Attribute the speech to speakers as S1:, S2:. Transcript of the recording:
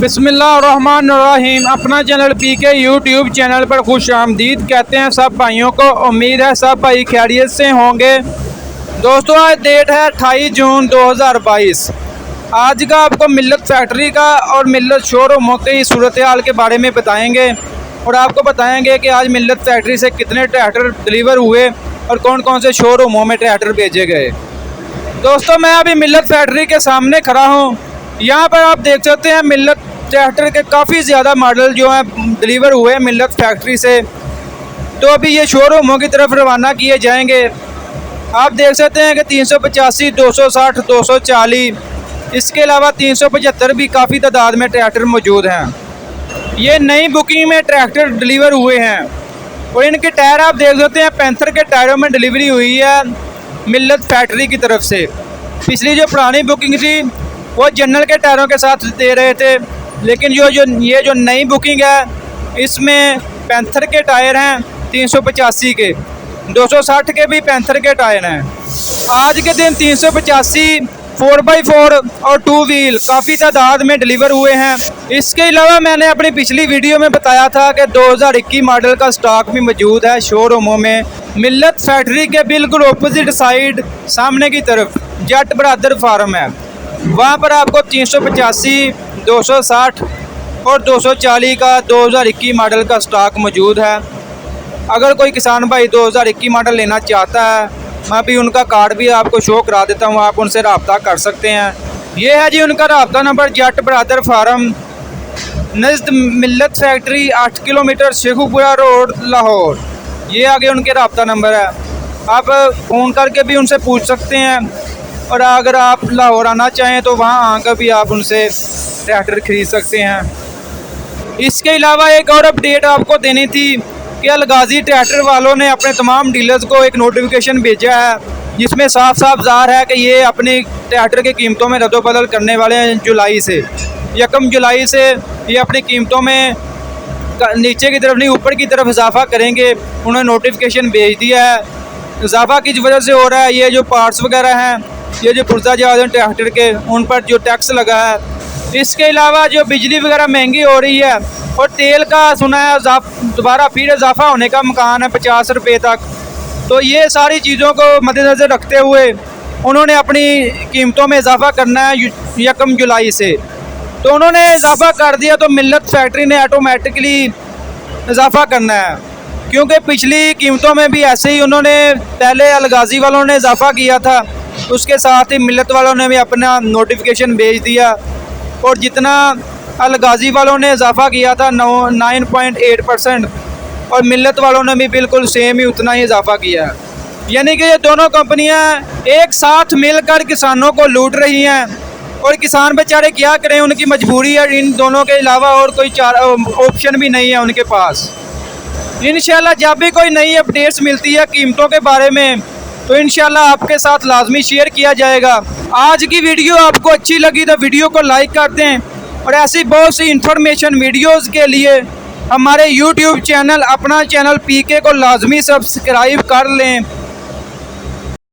S1: बिस्मिल्लाहिर्रहमानिर्रहीम। अपना channel P K YouTube channel पर खुश आमदीद कहते हैं, सब भाइयों को उम्मीद है, सब भाई खैरियत से होंगे। दोस्तों, आज डेट है 28 जून 2022 आज का आपको मिल्लत फैक्ट्री का और मिल्लत शोरूमों की सूरत हाल के बारे में बताएँगे और आपको बताएँगे कि आज मिल्लत फैक्ट्री से कितने ट्रैक्टर डिलीवर हुए और कौन कौन से शोरूमों में ट्रैक्टर भेजे गए। दोस्तों, मैं अभी मिल्लत फैक्ट्री के सामने खड़ा हूँ। यहाँ पर आप देख सकते हैं मिल्लत ट्रैक्टर के काफ़ी ज़्यादा मॉडल जो हैं, डिलीवर हुए हैं मिल्लत फैक्ट्री से। तो अभी ये शोरूमों की तरफ़ रवाना किए जाएँगे। आप देख सकते हैं कि तीन सौ पचासी, दो सौ साठ, दो सौ चालीस, इसके अलावा तीन सौ पचहत्तर भी काफ़ी तादाद में ट्रैक्टर मौजूद हैं। ये नई बुकिंग में ट्रैक्टर डिलीवर हुए हैं। और इनके टायर आप देख सकते हैं, पैंथर के टायरों में डिलीवरी हुई है मिलत फैक्ट्री की तरफ़ से। पिछली जो पुरानी बुकिंग थी, वो जनरल के टायरों के साथ दे रहे थे। लेकिन जो जो, ये जो नई बुकिंग है, इसमें पैंथर के टायर हैं तीन सौ पचासी के। दो सौ साठ के भी पैंथर के टायर हैं। आज के दिन तीन सौ पचासी फोर बाई फोर और टू व्हील काफ़ी तादाद में डिलीवर हुए हैं। इसके अलावा मैंने अपनी पिछली वीडियो में बताया था कि 2021 मॉडल का स्टॉक भी मौजूद है शोरूमों में। मिल्लत फैक्ट्री के बिल्कुल ऑपोजिट साइड सामने की तरफ़, जट बरादर फार्म है। वहाँ पर आपको तीन सौ पचासी, दो सौ साठ और दो सौ चालीस का दो हज़ार इक्कीस मॉडल का स्टॉक मौजूद है। अगर कोई किसान भाई दो हज़ार इक्कीस मॉडल लेना चाहता है, मैं भी उनका कार्ड भी आपको शो करा देता हूँ, आप उनसे रबता कर सकते हैं। ये है जी उनका रबता नंबर, जट बरादर फार्म, नज़द मिल्लत फैक्ट्री, आठ किलोमीटर शेखुपुरा रोड, लाहौर। ये आगे उनके रबता नंबर है। आप फ़ोन करके भी उनसे पूछ सकते हैं। और अगर आप लाहौर आना चाहें तो वहाँ आकर भी आप उनसे ट्रैक्टर खरीद सकते हैं। इसके अलावा एक और अपडेट आपको देनी थी कि अलगाजी ट्रैक्टर वालों ने अपने तमाम डीलर्स को एक नोटिफिकेशन भेजा है, जिसमें साफ़ साफ़ ज़ाहिर है कि ये अपने ट्रैक्टर की कीमतों में रद्दबदल करने वाले हैं जुलाई से। यकम जुलाई से ये अपनी कीमतों में नीचे की तरफ़ नहीं, ऊपर की तरफ़ इजाफा करेंगे। उन्होंने नोटिफिकेशन भेज दिया है। इजाफा किस वजह से हो रहा है? ये जो पार्ट्स वगैरह हैं ये जो पुर्जा जहाज़ ट्रैक्टर के, उन पर जो टैक्स लगा है, इसके अलावा जो बिजली वगैरह महँगी हो रही है और तेल का सुना है दोबारा फिर इजाफा होने का मकान है पचास रुपये तक। तो ये सारी चीज़ों को मद्देनज़र रखते हुए उन्होंने अपनी कीमतों में इजाफा करना है यकम जुलाई से। तो उन्होंने इजाफा कर दिया तो मिल्लत फैक्ट्री ने ऑटोमेटिकली इजाफा करना है, क्योंकि पिछली कीमतों में भी ऐसे ही उन्होंने, पहले अलगाजी वालों ने इजाफा किया था। उसके साथ ही मिलत वालों ने भी अपना नोटिफिकेशन भेज दिया। और जितना अलगाजी वालों ने इजाफा किया था, नौ नाइन पॉइंट एट परसेंट और मिलत वालों ने भी बिल्कुल सेम ही उतना ही इजाफा किया। यानी कि ये दोनों कंपनियाँ एक साथ मिलकर किसानों को लूट रही हैं। और किसान बेचारे क्या करें, उनकी मजबूरी है। इन दोनों के अलावा और कोई ऑप्शन भी नहीं है उनके पास। इन जब भी कोई नई अपडेट्स मिलती है, कीमतों के बारे में तो इन आपके साथ लाजमी शेयर किया जाएगा। आज की वीडियो आपको अच्छी लगी तो वीडियो को लाइक कर दें और ऐसी बहुत सी इन्फॉर्मेशन वीडियोज़ के लिए हमारे यूट्यूब चैनल, अपना चैनल पीके को लाजमी सब्सक्राइब कर लें।